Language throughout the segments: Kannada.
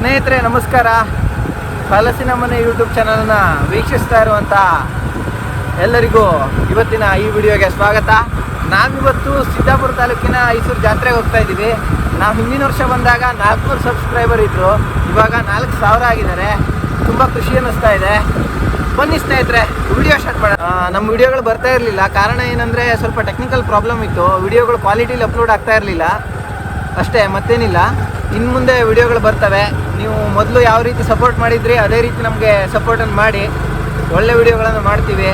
ಸ್ನೇಹಿತರೆ, ನಮಸ್ಕಾರ. ಹಲಸಿನ ಮನೆ ಯೂಟ್ಯೂಬ್ ಚಾನಲ್ನ ವೀಕ್ಷಿಸ್ತಾ ಇರುವಂಥ ಎಲ್ಲರಿಗೂ ಇವತ್ತಿನ ಈ ವಿಡಿಯೋಗೆ ಸ್ವಾಗತ. ನಾವಿವತ್ತು ಸಿದ್ದಾಪುರ ತಾಲೂಕಿನ ಐಸೂರು ಜಾತ್ರೆಗೆ ಹೋಗ್ತಾ ಇದ್ದೀವಿ. ನಾವು ಹಿಂದಿನ ವರ್ಷ ಬಂದಾಗ ನಾಲ್ಕುನೂರು ಸಬ್ಸ್ಕ್ರೈಬರ್ ಇದ್ದರು ಇವಾಗ ನಾಲ್ಕು ಸಾವಿರ ಆಗಿದ್ದಾರೆ. ತುಂಬ ಖುಷಿ ಅನ್ನಿಸ್ತಾ ಇದೆ. ಬನ್ನಿ ಸ್ನೇಹಿತರೆ, ವಿಡಿಯೋ ಸ್ಟಾರ್ಟ್ ಮಾಡ ನಮ್ಮ ವಿಡಿಯೋಗಳು ಬರ್ತಾ ಇರಲಿಲ್ಲ. ಕಾರಣ ಏನಂದರೆ ಸ್ವಲ್ಪ ಟೆಕ್ನಿಕಲ್ ಪ್ರಾಬ್ಲಮ್ ಇತ್ತು. ವಿಡಿಯೋಗಳು ಕ್ವಾಲಿಟಿಲಿ ಅಪ್ಲೋಡ್ ಆಗ್ತಾ ಇರಲಿಲ್ಲ. ಅಷ್ಟೇ, ಮತ್ತೇನಿಲ್ಲ. ಇನ್ನು ಮುಂದೆ ವಿಡಿಯೋಗಳು ಬರ್ತವೆ. ನೀವು ಮೊದಲು ಯಾವ ರೀತಿ ಸಪೋರ್ಟ್ ಮಾಡಿದ್ರಿ, ಅದೇ ರೀತಿ ನಮಗೆ ಸಪೋರ್ಟನ್ನು ಮಾಡಿ. ಒಳ್ಳೆ ವಿಡಿಯೋಗಳನ್ನು ಮಾಡ್ತೀವಿ.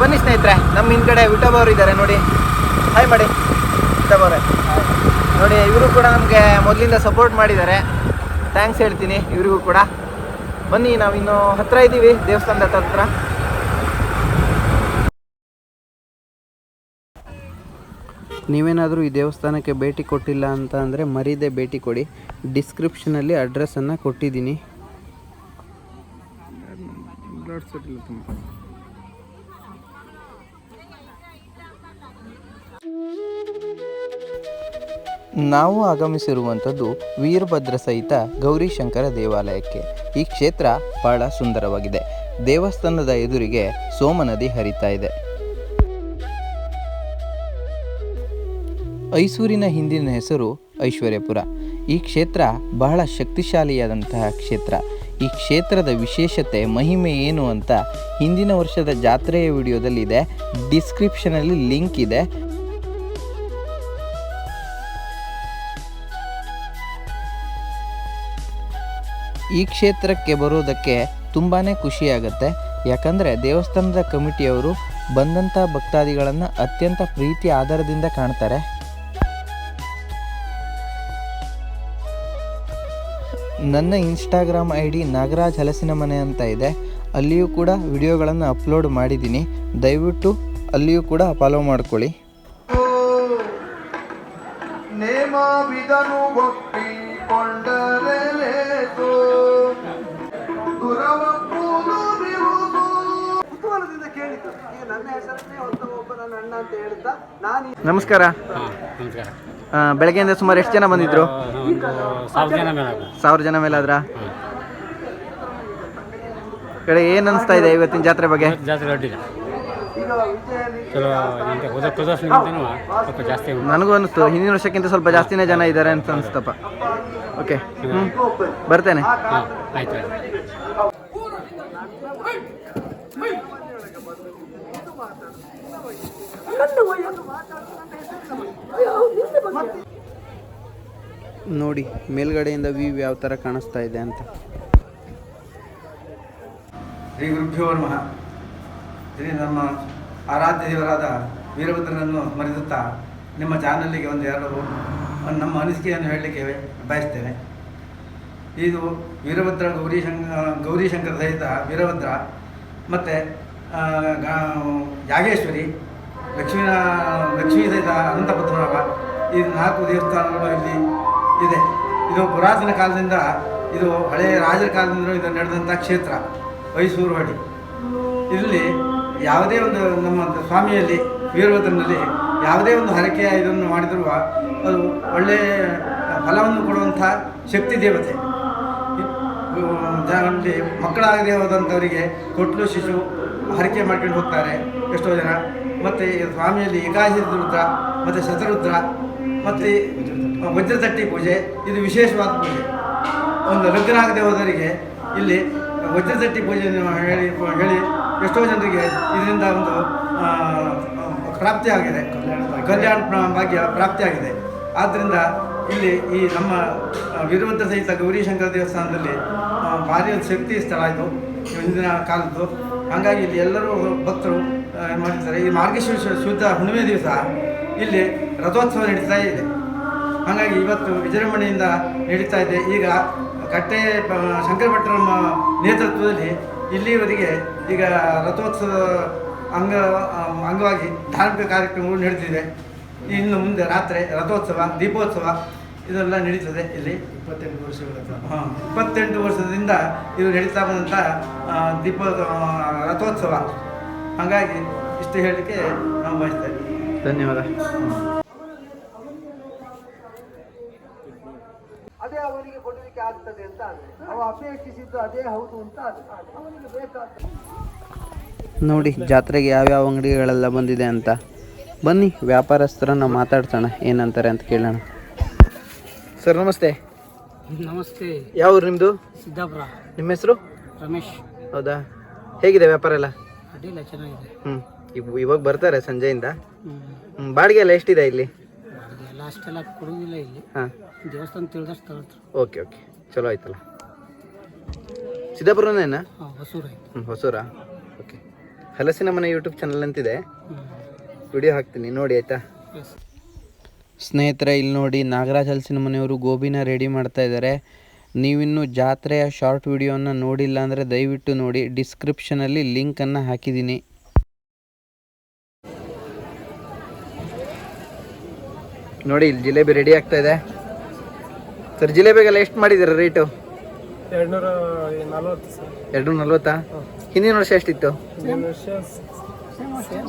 ಬನ್ನಿ ಸ್ನೇಹಿತರೆ, ನಮ್ಮ ಹಿಂದ್ಗಡೆ ವಿಠಬ್ ಅವರು ಇದ್ದಾರೆ, ನೋಡಿ. ಹಾಯ್ ಮಾಡಿ. ವಿಠಬ್ ನೋಡಿ, ಇವರು ಕೂಡ ನಮಗೆ ಮೊದಲಿಂದ ಸಪೋರ್ಟ್ ಮಾಡಿದ್ದಾರೆ. ಥ್ಯಾಂಕ್ಸ್ ಹೇಳ್ತೀನಿ ಇವರಿಗೂ ಕೂಡ. ಬನ್ನಿ ನಾವು ಇನ್ನೂ ಹತ್ತಿರ ಇದ್ದೀವಿ ದೇವಸ್ಥಾನದ ಹತ್ರ. ನೀವೇನಾದರೂ ಈ ದೇವಸ್ಥಾನಕ್ಕೆ ಭೇಟಿ ಕೊಟ್ಟಿಲ್ಲ ಅಂತ ಅಂದರೆ ಮರೀದೆ ಭೇಟಿ ಕೊಡಿ. ಡಿಸ್ಕ್ರಿಪ್ಷನಲ್ಲಿ ಅಡ್ರೆಸ್ಸನ್ನು ಕೊಟ್ಟಿದ್ದೀನಿ. ನಾವು ಆಗಮಿಸಿರುವಂಥದ್ದು ವೀರಭದ್ರ ಸಹಿತ ಗೌರಿಶಂಕರ ದೇವಾಲಯಕ್ಕೆ. ಈ ಕ್ಷೇತ್ರ ಬಹಳ ಸುಂದರವಾಗಿದೆ. ದೇವಸ್ಥಾನದ ಎದುರಿಗೆ ಸೋಮನದಿ ಹರಿತಾ ಇದೆ. ಐಸೂರಿನ ಹಿಂದಿನ ಹೆಸರು ಐಶ್ವರ್ಯಪುರ. ಈ ಕ್ಷೇತ್ರ ಬಹಳ ಶಕ್ತಿಶಾಲಿಯಾದಂತಹ ಕ್ಷೇತ್ರ. ಈ ಕ್ಷೇತ್ರದ ವಿಶೇಷತೆ, ಮಹಿಮೆ ಏನು ಅಂತ ಹಿಂದಿನ ವರ್ಷದ ಜಾತ್ರೆಯ ವಿಡಿಯೋದಲ್ಲಿದೆ. ಡಿಸ್ಕ್ರಿಪ್ಷನಲ್ಲಿ ಲಿಂಕ್ ಇದೆ. ಈ ಕ್ಷೇತ್ರಕ್ಕೆ ಬರೋದಕ್ಕೆ ತುಂಬಾ ಖುಷಿಯಾಗತ್ತೆ. ಯಾಕಂದರೆ ದೇವಸ್ಥಾನದ ಕಮಿಟಿಯವರು ಬಂದಂಥ ಭಕ್ತಾದಿಗಳನ್ನು ಅತ್ಯಂತ ಪ್ರೀತಿ ಆಧಾರದಿಂದ ಕಾಣ್ತಾರೆ. ನನ್ನ ಇನ್ಸ್ಟಾಗ್ರಾಮ್ ಐ ಡಿ ನಾಗರಾಜ್ ಹಲಸಿನ ಮನೆ ಅಂತ ಇದೆ. ಅಲ್ಲಿಯೂ ಕೂಡ ವಿಡಿಯೋಗಳನ್ನು ಅಪ್ಲೋಡ್ ಮಾಡಿದ್ದೀನಿ. ದಯವಿಟ್ಟು ಅಲ್ಲಿಯೂ ಕೂಡ ಫಾಲೋ ಮಾಡ್ಕೊಳ್ಳಿ. ನೇಮ ನಮಸ್ಕಾರ. ಬೆಳಗ್ಗೆಯಿಂದ ಸುಮಾರು ಎಷ್ಟು ಜನ ಬಂದಿದ್ರು? ಸಾವಿರ ಜನ ಮೇಲೆ ಆಗುತ್ತೆ ಜನ ಮೇಲೆ ಆದ್ರ? ಕಡೆ ಏನ್ ಅನಿಸ್ತಾ ಇದೆ ಇವತ್ತಿನ ಜಾತ್ರೆ ಬಗ್ಗೆ? ನನಗೂ ಅನಿಸ್ತು ಹಿಂದಿನ ವರ್ಷಕ್ಕಿಂತ ಸ್ವಲ್ಪ ಜಾಸ್ತಿನೇ ಜನ ಇದ್ದಾರೆ ಅಂತ ಅನಿಸ್ತಪ್ಪ. ಓಕೆ ಹ್ಞೂ ಬರ್ತೇನೆ ಹಾಂ ಆಯ್ತು ಆಯ್ತು ನೋಡಿ, ಮೇಲ್ಗಡೆಯಿಂದ ವ್ಯೂ ಯಾವ ಥರ ಕಾಣಿಸ್ತಾ ಇದೆ ಅಂತ. ಶ್ರೀ ಗುರುಭ್ಯೋ ನಮಃ. ಶ್ರೀ ನಮ್ಮ ಆರಾಧ್ಯ ದೇವರಾದ ವೀರಭದ್ರನನ್ನು ಸ್ಮರಿಸುತ್ತಾ ನಿಮ್ಮ ಚಾನಲ್ಲಿಗೆ ಒಂದು ಎರಡು ನಮ್ಮ ಅನಿಸಿಕೆಯನ್ನು ಹೇಳಲಿಕ್ಕೆ ಬಯಸ್ತೇನೆ. ಇದು ವೀರಭದ್ರ, ಗೌರಿ ಶಂಕ ಗೌರಿ ಶಂಕರ ಸಹಿತ ವೀರಭದ್ರ ಮತ್ತು ಯಾಗೇಶ್ವರಿ ಲಕ್ಷ್ಮೀ ಲಕ್ಷ್ಮೀ ಸಹಿತ ಅನಂತ ಪದ್ಮನಾಭ ಈ ನಾಲ್ಕು ದೇವಸ್ಥಾನಗಳು ಇಲ್ಲಿ ಇದೆ. ಇದು ಪುರಾತನ ಕಾಲದಿಂದ, ಇದು ಹಳೆಯ ರಾಜರ ಕಾಲದಿಂದ ಇದು ನಡೆದಂಥ ಕ್ಷೇತ್ರ, ಮೈಸೂರು ಹಡಿ ಇಲ್ಲಿ ಯಾವುದೇ ಒಂದು ನಮ್ಮ ಸ್ವಾಮಿಯಲ್ಲಿ, ವೀರಭದ್ರನಲ್ಲಿ ಯಾವುದೇ ಒಂದು ಹರಕೆಯ ಇದನ್ನು ಮಾಡಿದರೂ ಅದು ಒಳ್ಳೆಯ ಫಲವನ್ನು ಕೊಡುವಂಥ ಶಕ್ತಿ ದೇವತೆ. ಅಲ್ಲಿ ಮಕ್ಕಳಾಗದೇ ಹೋದಂಥವರಿಗೆ ಕೊಟ್ಲು ಶಿಶು ಹರಕೆ ಮಾಡ್ಕೊಂಡು ಹೋಗ್ತಾರೆ ಎಷ್ಟೋ ಜನ. ಮತ್ತು ಸ್ವಾಮಿಯಲ್ಲಿ ಏಕಾದಶಿ ರುದ್ರ, ಮತ್ತು ಶತರುದ್ರ, ಮತ್ತು ವಜ್ರತಟ್ಟಿ ಪೂಜೆ, ಇದು ವಿಶೇಷವಾದ ಪೂಜೆ. ಒಂದು ರುದ್ರನಾಗ ದೇವರಿಗೆ ಇಲ್ಲಿ ವಜ್ರತಟ್ಟಿ ಪೂಜೆಯನ್ನು ಹೇಳಿ ಹೇಳಿ ಎಷ್ಟೋ ಜನರಿಗೆ ಇದರಿಂದ ಒಂದು ಪ್ರಾಪ್ತಿಯಾಗಿದೆ. ಕಲ್ಯಾಣ ಭಾಗ್ಯ ಪ್ರಾಪ್ತಿಯಾಗಿದೆ. ಆದ್ದರಿಂದ ಇಲ್ಲಿ ಈ ನಮ್ಮ ವಿರುವಂತ ಸಹಿತ ಗೌರಿಶಂಕರ ದೇವಸ್ಥಾನದಲ್ಲಿ ಭಾರಿ ಒಂದು ಶಕ್ತಿ ಸ್ಥಳ ಇದು, ಹಿಂದಿನ ಕಾಲದ್ದು. ಹಾಗಾಗಿ ಇಲ್ಲಿ ಎಲ್ಲರೂ ಭಕ್ತರು ಮಾಡ್ತಾರೆ ಈ ಮಾರ್ಗಶೀರ್ಷ ಶುದ್ಧ ಹುಣ್ಣಿಮೆ ದಿವಸ ಇಲ್ಲಿ ರಥೋತ್ಸವ ನಡೀತಾ ಇದೆ. ಹಾಗಾಗಿ ಇವತ್ತು ವಿಜೃಂಭಣೆಯಿಂದ ನಡೀತಾ ಇದೆ. ಈಗ ಕಟ್ಟೆ ಪ- ಶಂಕರ ಭಟ್ರ ನೇತೃತ್ವದಲ್ಲಿ ಇಲ್ಲಿವರೆಗೆ ಈಗ ರಥೋತ್ಸವ ಅಂಗ ಅಂಗವಾಗಿ ಧಾರ್ಮಿಕ ಕಾರ್ಯಕ್ರಮಗಳು ನಡೆದಿದೆ. ಇನ್ನು ಮುಂದೆ ರಾತ್ರಿ ರಥೋತ್ಸವ ದೀಪೋತ್ಸವ ಇದೆಲ್ಲ ನಡೀತದೆ ಇಲ್ಲಿ. ಇಪ್ಪತ್ತೆಂಟು ವರ್ಷಗಳ ಹಾಂ ಇಪ್ಪತ್ತೆಂಟು ವರ್ಷದಿಂದ ಇದು ನಡೀತಾ ಬಂದಂಥ ದೀಪ ರಥೋತ್ಸವ. ಹಾಗಾಗಿ ಇಷ್ಟು ಹೇಳಲಿಕ್ಕೆ ನಾವು ಬಯಸ್ತೇವೆ ಧನ್ಯವಾದ ಅದೇ ಅವರಿಗೆ ಕೊಡಲಿಕ್ಕೆ ಆಗ್ತದೆ ಆಗ್ತದೆ ಅಂತ ಆದ್ರೆ ಅವ ಅಪೇಕ್ಷಿಸಿದ್ದು ಅದೇ ಹೌದು ಅಂತ ಆದ್ರೆ ಅವನಿಗೆ ಬೇಕಾದ ನೋಡಿ ಜಾತ್ರೆಗೆ ಯಾವ್ಯಾವ ಅಂಗಡಿಗಳೆಲ್ಲ ಬಂದಿದೆ ಅಂತ. ಬನ್ನಿ ವ್ಯಾಪಾರಸ್ಥರನ್ನ ಮಾತಾಡ್ಸೋಣ ಏನಂತಾರೆ ಅಂತ ಕೇಳೋಣ. ಸರ್ ನಮಸ್ತೆ. ನಮಸ್ತೆ. ಯಾವ ಊರು ನಿಮ್ಮದು ಸಿದ್ದಾಪುರ. ನಿಮ್ಮ ಹೆಸರು? ರಮೇಶ್. ಹೌದಾ? ಹೇಗಿದೆ ವ್ಯಾಪಾರ ಎಲ್ಲ? ಅಡ್ಡಿಲ್ಲ ಚೆನ್ನಾಗಿದೆ. ಹ್ಞೂ ಇವಾಗ ಬರ್ತಾರೆ ಸಂಜೆಯಿಂದ. ಬಾಡಿಗೆ ಎಲ್ಲ ಎಷ್ಟಿದೆ ಇಲ್ಲಿ? ಎಲ್ಲ ಅಷ್ಟೆಲ್ಲ ಕೊಡೋದಿಲ್ಲ ಇಲ್ಲಿ. ಹಾಂ. ದೇವಸ್ಥಾನ ತಿಳಿದಷ್ಟು ತಗೊಳ್ತಾರೆ. Okay okay. ಚಲೋ ಆಯ್ತಲ್ಲ. ಸಿದ್ದಾಪುರನೇನಾ ಹೊಸೂರ ಹೊಸೂರು ಹ್ಞೂ ಹೊಸೂರಾ? ಓಕೆ ಹಲಸಿನ ಮನೆ ಯೂಟ್ಯೂಬ್ ಚಾನಲ್ ಅಂತಿದೆ. ವಿಡಿಯೋ ಹಾಕ್ತೀನಿ ನೋಡಿ ಆಯಿತಾ? ಸ್ನೇಹಿತರೆ ಇಲ್ಲಿ ನೋಡಿ ನಾಗರಾಜ್ ಹಲಸಿನ ಮನೆಯವರು ಗೋಬಿನ ರೆಡಿ ಮಾಡ್ತಾ ಇದ್ದಾರೆ. ನೀವಿನ್ನೂ ಜಾತ್ರೆಯ ಶಾರ್ಟ್ ವಿಡಿಯೋನ ನೋಡಿಲ್ಲ ಅಂದರೆ ದಯವಿಟ್ಟು ನೋಡಿ ಡಿಸ್ಕ್ರಿಪ್ಷನಲ್ಲಿ ಲಿಂಕನ್ನು ಹಾಕಿದ್ದೀನಿ. ನೋಡಿ ಇಲ್ಲಿ ಜಿಲೇಬಿ ರೆಡಿ ಆಗ್ತಾ ಇದೆ. ಸರ್ ಜಿಲೇಬಿಗೆಲ್ಲ ಎಷ್ಟು ಮಾಡಿದ್ದೀರಾ ರೇಟು ಎರಡ್ನೂರ ನಲವತ್ತು ಸರ್. ಎರಡು ನಲ್ವತ್ತಾ? ಹಿಂದಿನ ವರ್ಷ ಎಷ್ಟಿತ್ತು? ಹಿಂದಿನ ವರ್ಷ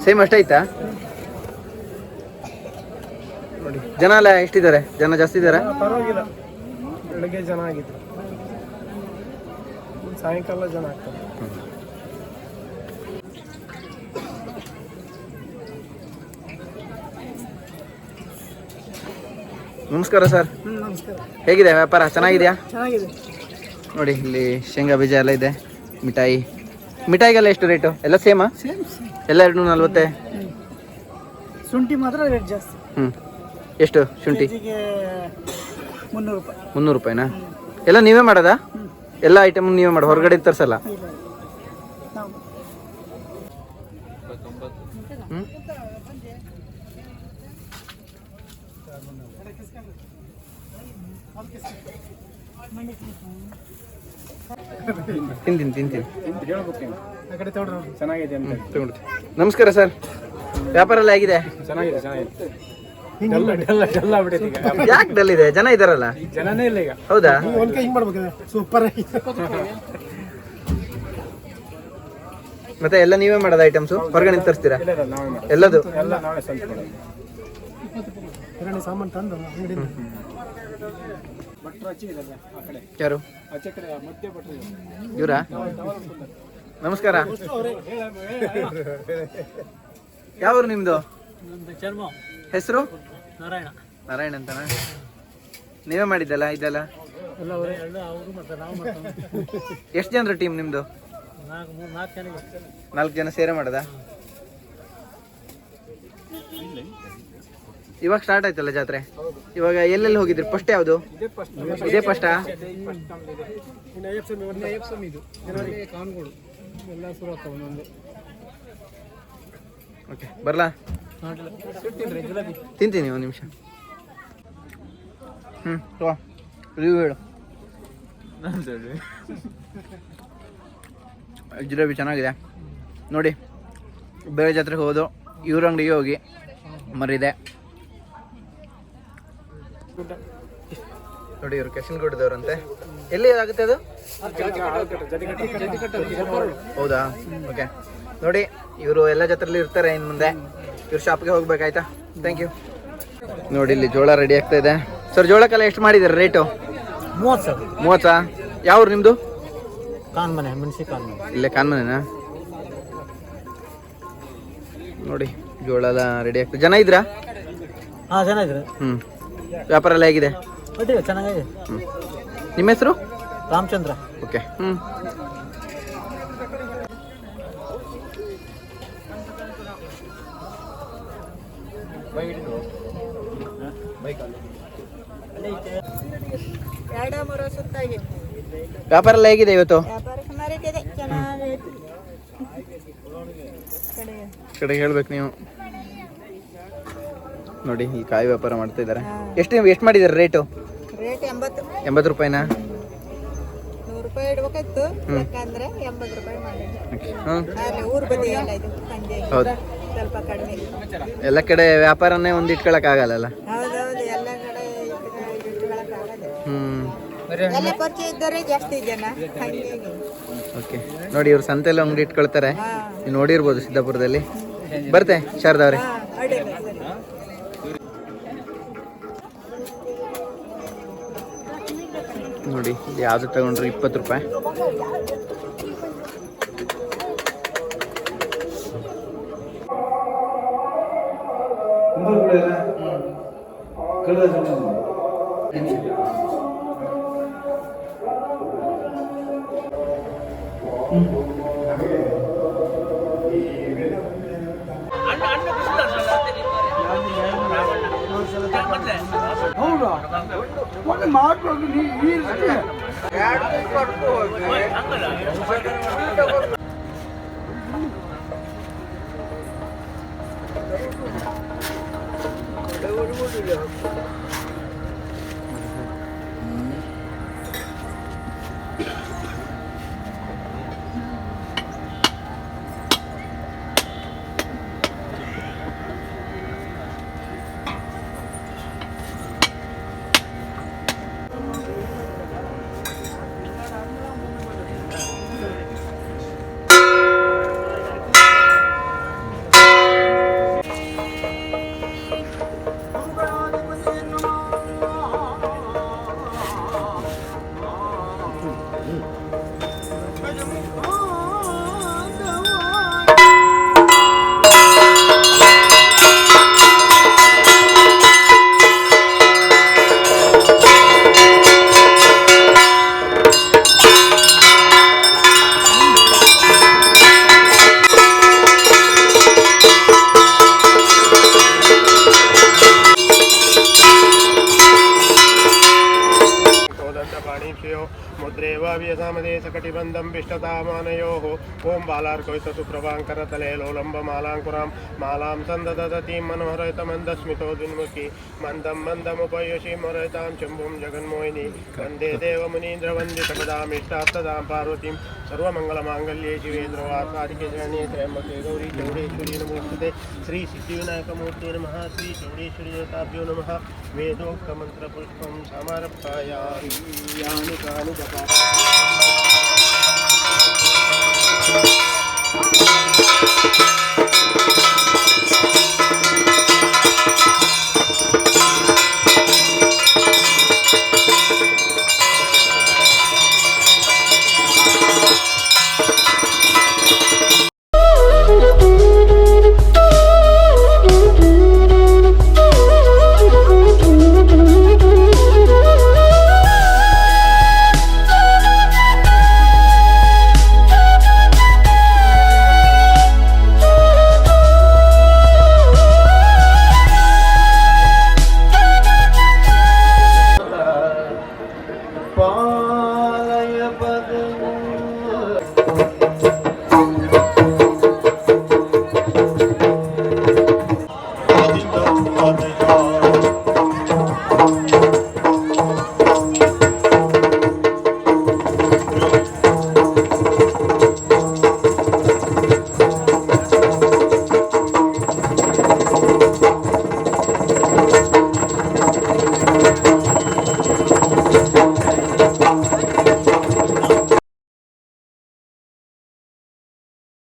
ಸೇಮ್ ಅಷ್ಟಾಯ್ತಾ ನೋಡಿ ಜನ ಎಲ್ಲ ಎಷ್ಟಿದ್ದಾರೆ? ಜನ ಜಾಸ್ತಿ ಇದ್ದಾರೆ? ಪರವಾಗಿಲ್ಲ. ಬೆಳಗ್ಗೆ ಜನ ಆಗಿದ್ರು. ಸಾಯಂಕಾಲ ಜನ ಆಗ್ತಾರೆ. ನಮಸ್ಕಾರ ಸರ್. ನಮಸ್ಕಾರ. ಹೇಗಿದೆ ವ್ಯಾಪಾರ? ಚೆನ್ನಾಗಿದೆಯಾ? ಚೆನ್ನಾಗಿದೆ. ನೋಡಿ ಇಲ್ಲಿ ಶೇಂಗಾ ಬೀಜ ಎಲ್ಲ ಇದೆ ಮಿಠಾಯಿ. ಮಿಠಾಯಿಗೆಲ್ಲ ಎಷ್ಟು ರೇಟು ಎಲ್ಲ ಸೇಮಾ ಎಲ್ಲ ಎರಡು ನಲ್ವತ್ತೆ ಶುಂಠಿ ಮಾತ್ರ ರೇಟ್ ಜಾಸ್ತಿ. ಹ್ಞೂ ಎಷ್ಟು ಶುಂಠಿ? ಕೆಜಿಗೆ ಮುನ್ನೂರು ರೂಪಾಯಿ. ಮುನ್ನೂರು ರೂಪಾಯಿನಾ? ಎಲ್ಲ ನೀವೇ ಮಾಡೋದಾ? ಎಲ್ಲ ಐಟಮ್ ನೀವೇ ಮಾಡಿ ಹೊರಗಡೆ ತರಿಸಲ್ಲ? ತಿಂತೀನಿ ತಿಂತೀನಿ. ಆ ಕಡೆ ತಗೊಳ್ರಿ ಚೆನ್ನಾಗಿದೆ ಅಂತ. ನಮಸ್ಕಾರ ಸರ್. ವ್ಯಾಪಾರ ಎಲ್ಲ ಆಗಿದೆ ಚೆನ್ನಾಗಿದೆ ಚೆನ್ನಾಗಿದೆ. ಯಾಕೆ ಡಲ್ ಇದೆ? ಜನ ಇದಾರಲ್ಲ? ಜನನೇ ಇಲ್ಲ ಈಗ. ಹೌದಾ? ಹಿಂಗ್ ಮಾಡ್ಬೇಕು ಸೂಪರ್ ಮತ್ತೆ ಎಲ್ಲ ನೀವೇ ಮಾಡೋದು ಐಟಮ್ಸ್ ಹೊರಗಡೆ ತರಿಸ್ತೀರಾ. ಎಲ್ಲದು? ಸಾಮಾನು ತಂದು ಯಾರು? ಇವರಾ? ನಮಸ್ಕಾರ. ಯಾವ್ರು ನಿಮ್ದು? ಹೆಸರು? ನಾರಾಯಣ. ನಾರಾಯಣ ಅಂತಾನ? ನೀವೇ ಮಾಡಿದ್ದಲ್ಲ ಇದೆಲ್ಲ? ಎಷ್ಟು ಜನರು ಟೀಮ್ ನಿಮ್ದು? ನಾಲ್ಕು ಜನ ಸೇರೆ ಮಾಡದ? ಇವಾಗ ಸ್ಟಾರ್ಟ್ ಆಯ್ತಲ್ಲ ಜಾತ್ರೆ? ಇವಾಗ ಎಲ್ಲೆಲ್ಲಿ ಹೋಗಿದ್ರಿ? ಫಸ್ಟ್ ಯಾವುದು? ಇದೇ ಫಸ್ಟಾ ಓಕೆ ಬರ್ಲಾ? ತಿಂತೀನಿ ಒಂದು ನಿಮಿಷ. ಹ್ಞೂ ರಿವ್ಯೂ ಹೇಳು. ಜಿಲೇಬಿ ಚೆನ್ನಾಗಿದೆ. ನೋಡಿ ಬೇರೆ ಜಾತ್ರೆಗೆ ಹೋದು ಇವ್ರ ಅಂಗಡಿಗೆ ಹೋಗಿ ಮರಿದೆ. ನೋಡಿ ಇವರು ಕೆಸನ್ಗುಡ್ದವ್ರಂತೆ ಎಲ್ಲಿ ಆಗುತ್ತೆ ಅದು? ಹೌದಾ? ಓಕೆ. ನೋಡಿ ಇವರು ಎಲ್ಲ ಜಾತ್ರೆಲಿ ಇರ್ತಾರೆ ಇನ್ನು ಮುಂದೆ. ಇವ್ರ ಶಾಪ್ಗೆ ಹೋಗ್ಬೇಕಾಯ್ತಾ? ಥ್ಯಾಂಕ್ ಯು ನೋಡಿ ಇಲ್ಲಿ ಜೋಳ ರೆಡಿ ಆಗ್ತಾ ಇದೆ. ಸರ್ ಜೋಳಕ್ಕೆಲ್ಲ ಎಷ್ಟು ಮಾಡಿದ್ದಾರೆ ರೇಟು ಮೂವತ್ತು ಸರ್ ಮೂವತ್ತಾ? ಯಾವ್ರು ನಿಮ್ಮದು ಕಾನ್ಮನೆ ಮೆಣಸಿ ಕಾನ್ಮನೆ. ಇಲ್ಲೇ ಕಾನ್ಮನೆನಾ? ನೋಡಿ ಜೋಳ ಎಲ್ಲ ರೆಡಿ ಆಗ್ತದೆ ಜನ ಇದ್ರಾ? ಹಾಂ ಚೆನ್ನಾಗಿದೆ ಹ್ಞೂ ವ್ಯಾಪಾರ ಎಲ್ಲ ಹೇಗಿದೆ? ಅಡ್ಡಿಲ್ಲ ಚೆನ್ನಾಗಿದೆ. ಹ್ಞೂ ನಿಮ್ಮ ಹೆಸರು? ರಾಮಚಂದ್ರ. ಓಕೆ. ಹ್ಮ್. ಎರಡು ಮೂರು ಸುತ್ತಾಗಿ ವ್ಯಾಪಾರ ಎಲ್ಲ ಹೇಗಿದೆ ಇವತ್ತು ಕಡೆ ಹೇಳ್ಬೇಕು ನೀವು. ನೋಡಿ ಈ ಕಾಯಿ ವ್ಯಾಪಾರ ಮಾಡ್ತಾ ಇದ್ದಾರೆ. ಎಷ್ಟು ಎಷ್ಟು ಮಾಡಿದ್ದಾರೆ ರೇಟು? ರೇಟ್ ಎಂಬತ್ತು. ಎಂಬತ್ತು ರೂಪಾಯಿನಾ? ನೂರು ರೂಪಾಯಿ ಇಡ್ಬೇಕಾಯ್ತು. ಯಾಕಂದ್ರೆ ಎಂಬತ್ತು ರೂಪಾಯಿ ಮಾಡಿದ್ದೆ ಹ್ಞೂ ಅಲ್ಲಿ ಊರ್ ಬದಿ ಎಲ್ಲ ಇದು ಸಂಜೆ. ಹೌದು. ಸ್ವಲ್ಪ ಕಡಿಮೆ. ಎಲ್ಲ ಕಡೆ ವ್ಯಾಪಾರನೇ ಒಂದು ಇಟ್ಕೊಳಕ್ಕಾಗಲ್ಲ ಹೌದೌದು ಎಲ್ಲ ಕಡೆ ಎಲ್ಲ ಪರಿಚಯ ಜಾಸ್ತಿ ಜನ ಓಕೆ. ನೋಡಿ ಇವ್ರು ಸಂತೆಯಲ್ಲಿ ಅಂಗಡಿ ಇಟ್ಕೊಳ್ತಾರೆ. ನೀವು ನೋಡಿರ್ಬೋದು ಸಿದ್ದಾಪುರದಲ್ಲಿ. ಬರ್ತೆ ಶಾರದಾ ಅವ್ರೆ. ನೋಡಿ ಯಾವುದು ತಗೊಂಡ್ರು ಇಪ್ಪತ್ತು ರೂಪಾಯಿ. ಒಂದು ಮಾಡ್ಕೊಂಡು ನೀ ಇರುತ್ತೆ सकटिबन्धं पिष्टतामानयोः ॐ बालार्कवित सुप्रभाङ्करतले लोलम्बमालाङ्कुरां मालां सन्ददतीं मनोहरतमन्दस्मितो द्विन्मुखी मन्दं मन्दमुपयुषि मोरयतां शम्भुं जगन्मोहिनी, वंदे देवमुनीन्द्रवन्दितपदामिष्टार्थदां पार्वतीं, सर्वमङ्गलमाङ्गल्ये शिवे ध्रुवासादिके शरण्ये त्र्यम्बके गौरी चौडेश्वरी नमोस्तुते श्रीसिद्धिविनायकमूर्ते नमः श्रीचौडेश्वरी देवताभ्यो नमः, वेदोक्तमन्त्रपुष्पं समर्पयामि यानि कानि ਪਰਵਾਰ